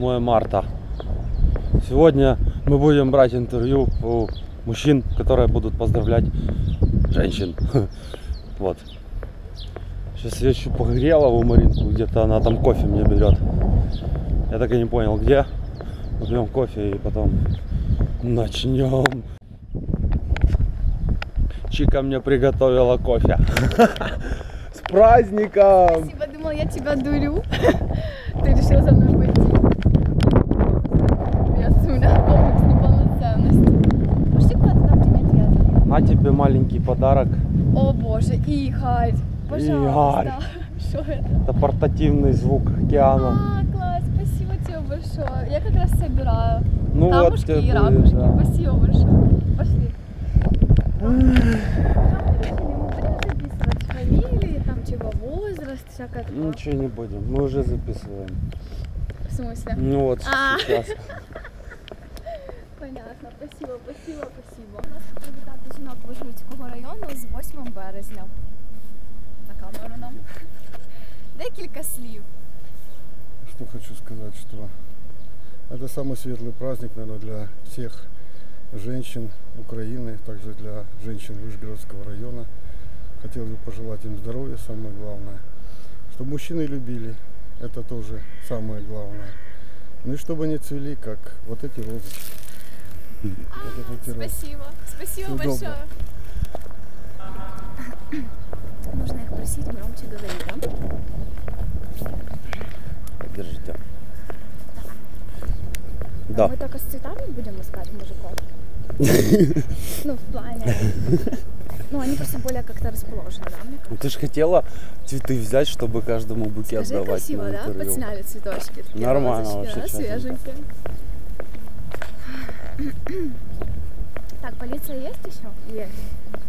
8 марта. Сегодня мы будем брать интервью у мужчин, которые будут поздравлять женщин. Вот. Сейчас я ищу Погрелову Маринку, где-то она там кофе мне берет. Я так и не понял, где. Возьмем кофе и потом начнем. Чика мне приготовила кофе. С праздником! Спасибо, думал, я тебя дурю. Ты решил за мной А тебе маленький подарок. О боже, Игорь, пожалуйста. Что это? Это портативный звук океана. А, класс, спасибо тебе большое. Я как раз собираю. Ну Камушки тебе и ракушки. да. Спасибо большое. Пошли. Фамилии, там типа возраст, всякое такое. Ничего не будем, мы уже записываем. В смысле? Ну вот А. сейчас. Понятно, спасибо, спасибо, спасибо. У нас привітати жінок Вишгородського району з 8 березня. На камеру нам. Декілька слів. Что хочу сказать, что это самый светлый праздник, наверное, для всех женщин Украины, также для женщин Вышгородского района. Хотел бы пожелать им здоровья, самое главное. Чтобы мужчины любили, это тоже самое главное. Ну и чтобы они цвели, как вот эти розочки. Вот эти розы. Спасибо. Спасибо Всего большое. доброго. Можно их просить громче говорить, да? Держите. Да. Мы только с цветами будем искать мужиков? Ну, в плане... Ну, они просто более как-то расположены, да, мне Ну, ты же хотела цветы взять, чтобы каждому букет Скажи, давать красиво, да? интервью. Подсняли цветочки. Такие Нормально розочки, вообще, да, свеженькие. Так, полиция есть еще? Есть.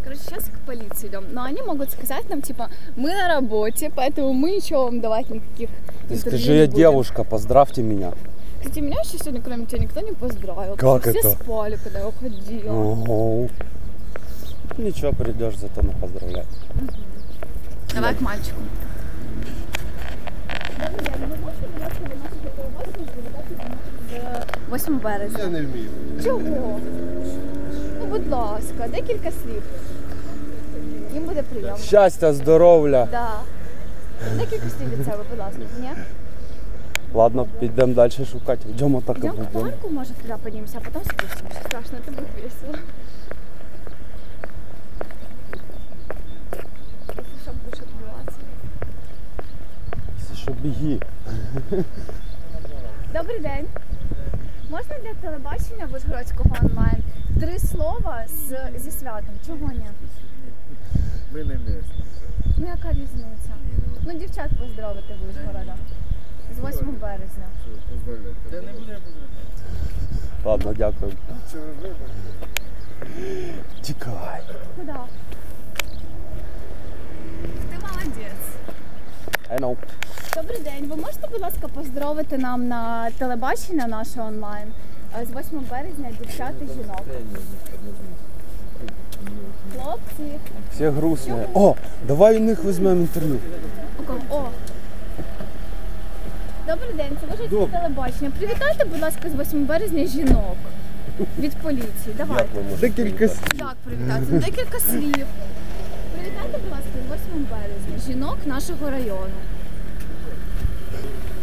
Короче, сейчас к полиции идем. Но они могут сказать нам, типа, мы на работе, поэтому мы ничего вам давать никаких Ты скажи, не я будем». девушка, поздравьте меня. Кстати, меня еще сегодня, кроме тебя, никто не поздравил. Как Все это? спали, когда я уходила. Ого. Ничего, придешь зато на поздравлять. Давай к мальчику. 8 березня. Я не вмію. Чого? Будь ласка, декілька слів. Їм буде приємно. Щастя, здоров'я. Да. Декілька слів від себе, будь ласка. Ні? Ладно, підемо далі шукати. Йдемо так к будемо. парку, может, туда поднимемся, а потом спустимся. Страшно, это будет весело. Якщо що, біги. Добрий день. Можна для телебачення Вишгородського онлайн три слова з, зі святом? Чого ні? Ми не місні. Ну яка різниця? Ну, дівчат поздоровити Вишгорода. З 8 березня. Поздравляйте. Ладно, дякую. Тікай. Куди? Ти молодець. I know. Добрий день. Ви можете, будь ласка, поздоровити нам на телебачення наше онлайн з 8 березня дівчат і жінок. Хлопці. Всі грустні. О, давай у них візьмемо інтерв'ю. О. Добрий день, це Вижгородське телебачення. Привітайте, будь ласка, з 8 березня жінок від поліції. Давайте. Декілька Як привітати? Ну, Декілька слів. Привітайте, будь ласка, з 8 березня жінок нашого району.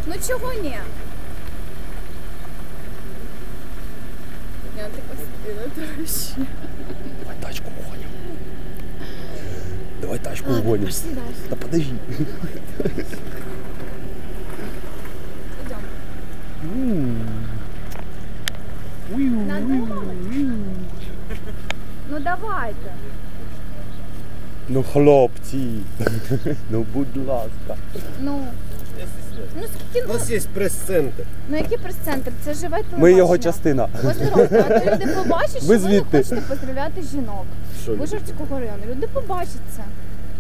Ну чого ні? Я така спина трощі. Давай тачку гоним. Давай тачку Ладно, гоним. пошли далі. Да подожди. Йдемо. Надовго? Ну давайте. Ну хлопці. Ну будь ласка. Ну. Ну скільки У ну, нас є прес-центр. ну який прес-центр? Це живе телебачення. Ми його частина. Поздоровте, а то люди побачать, що Ми ви не звідти. хочете поздравляти жінок. Що люди? Району. Люди побачать це.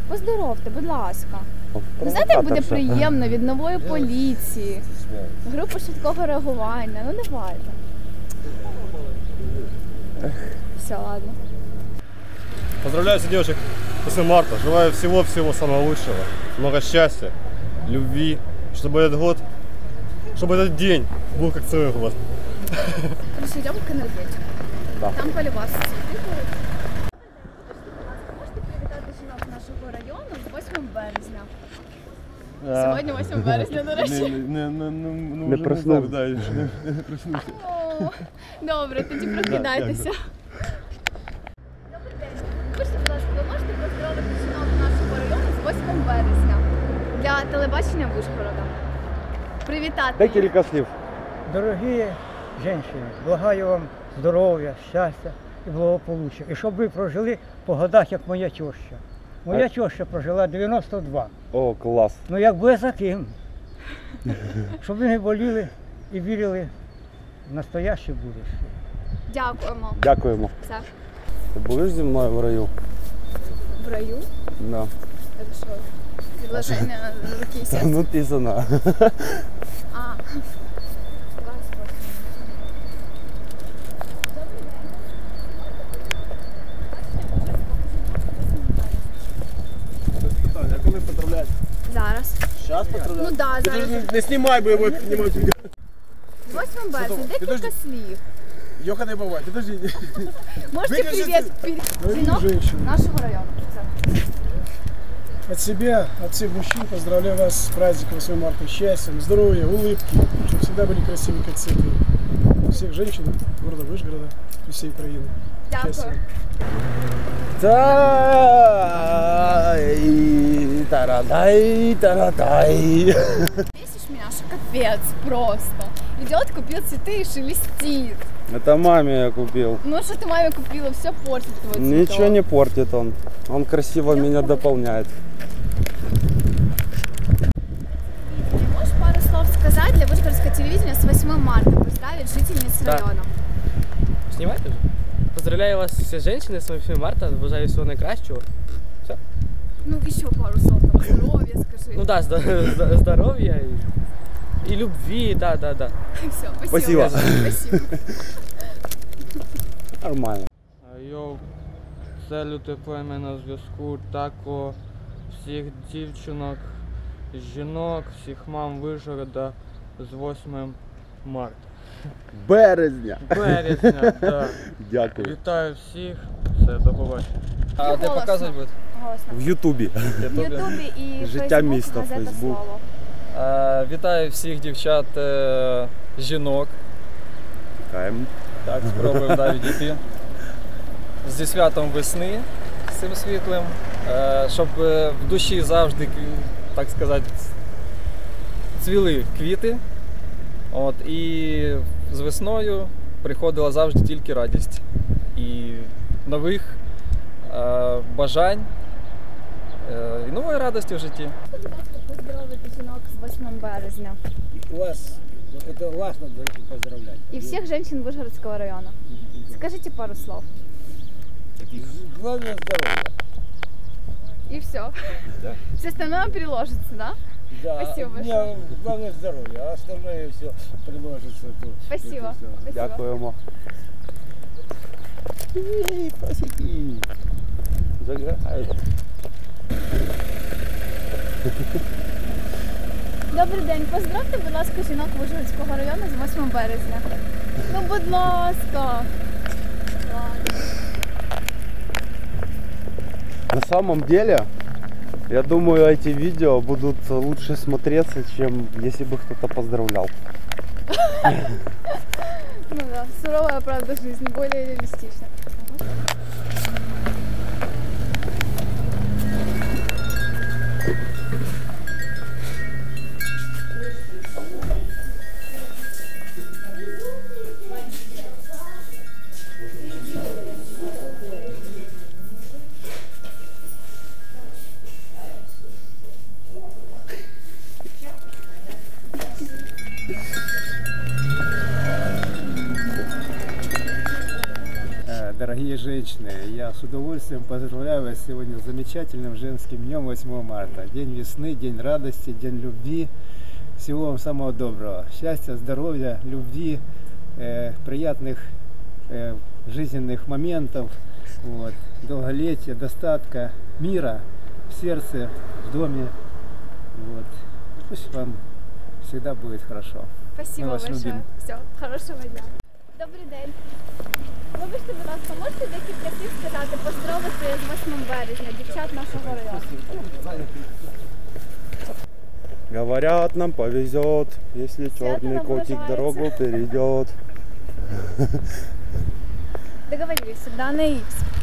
Поздоровте, будь ласка. Ви знаєте, як буде приємно від нової поліції, групи швидкого реагування. Ну давайте. Все, ладно. Поздравляю всех девушек 8 марта. Желаю всего-всего самого лучшего. Много счастья, любви. Чтобы этот год чтобы этот день был как целый год. Короче, идем к энергетику. Да. Там полі вас цвіти будуть. Можете привітати жінок нашого району з 8 березня. Сьогодні 8 березня, до речі. не, не, не, Не проснув. да, ще не, не проснувся. О, Добре, тоді прокидайтеся. Добрий день. Вибачте, будь ласка, ви можете поздоровити жінок нашого району з 8 березня Для телебачення Вишгорода. Привітати. Декілька слів. Дорогі жінки, благаю вам здоров'я, щастя і благополуччя. І щоб ви прожили по годах, як моя теща. Моя теща прожила 92. О, клас. Ну як буде за ким? Щоб ви не боліли і вірили в настояще будущее. Дякуємо. Дякуємо. Все. Ти будеш зі мною в раю? В раю. Да. Це що? Предложення руки і серця. Ну ти сана. А. Давай спортом. Добрий день. Питання, а коли поздравляти? Зараз. Зараз Ну да, Ти зараз. ж не, не знімай, бо я буду знімати відео. 8 березня, декілька Підожди. слів. Йоха не буває, подожди. Можете Виключи привіт пер- жінок От себя, от всех мужчин поздравляю вас с праздником 8 марта. Счастьем, здоровья, улыбки, чтобы всегда были красивы, как цветы. Всех женщин города Вышгорода и всей Украины. Дякую. Счастья. Тай, тарадай, тарадай. Бесишь меня, что капец просто. Идет, купил цветы и шелестит. Это маме я купил. Ну что ты маме купила, все портит твой цветок. Ничего не портит он. Он красиво меня дополняет. Можешь пару слов сказать для Вышгородского телевидения с 8 марта? Поздравить жительниц Да. района. Знімаєте вже? Поздравляю вас всі жінки з 8 марта, бажаю всього найкращого. Ну еще пару слов, там, здоровья скажи. Ну да, зда- зда- і любві, да, да, да. Все, Спасибо. Спасибо. Нормально. Йоу, салюти плем'я на зв'язку, тако всіх дівчинок, жінок, всіх мам Вижгорода з 8 марта. Березня. Березня, так. Дякую. Вітаю всіх, все, до побачення. А де Голосно. показувати буде? Голосно. В Ютубі. В Ютубі і Життя Фейсбук, міста, газета Фейсбук. «Слово». Вітаю всіх дівчат, е, жінок. Чекаємо. Так, спробуємо далі дійти. Зі святом весни, з цим світлим, Е, щоб е, в душі завжди, так сказати, цвіли квіти. От, і з весною приходила завжди тільки радість. І нових бажань, і нової радості в житті. 8 березня. Вас, це вас треба поздравляти. И всех женщин Вышгородского района. Скажите пару слов. Главное здоров'я. И все. Все остальное приложится, да? Да, Спасибо мне большое. главное здоровье, а остальное все приложится. тут. Спасибо. Это всё. Спасибо. Дякуємо. Ей, пасіки. Заграють. Добрий день. Поздравте, будь ласка, жінок Вижгородського району з 8 березня. Ну, будь ласка. На самом деле, я думаю, эти видео будут лучше смотреться, чем если бы кто-то поздравлял. Ну да, суровая правда жизни, более реалистично. Женщины, я с удовольствием поздравляю вас сегодня с замечательным женским днем 8 марта. День весны, день радости, день любви. Всего вам самого доброго. Счастья, здоровья, любви, э, приятных э, жизненных моментов, вот, долголетия, достатка, мира в сердце, в доме. Вот. Пусть вам всегда будет хорошо. Спасибо Ми вас большое. любимо. Все, хорошого дня. Добрий день. Вибачте, будь ласка, можете декілька слів сказати, поздоровити з 8 березня дівчат нашого району? Говорят, нам повезет, если Свято черный нам котик уважается. дорогу перейдет. Договорились, всегда на Х.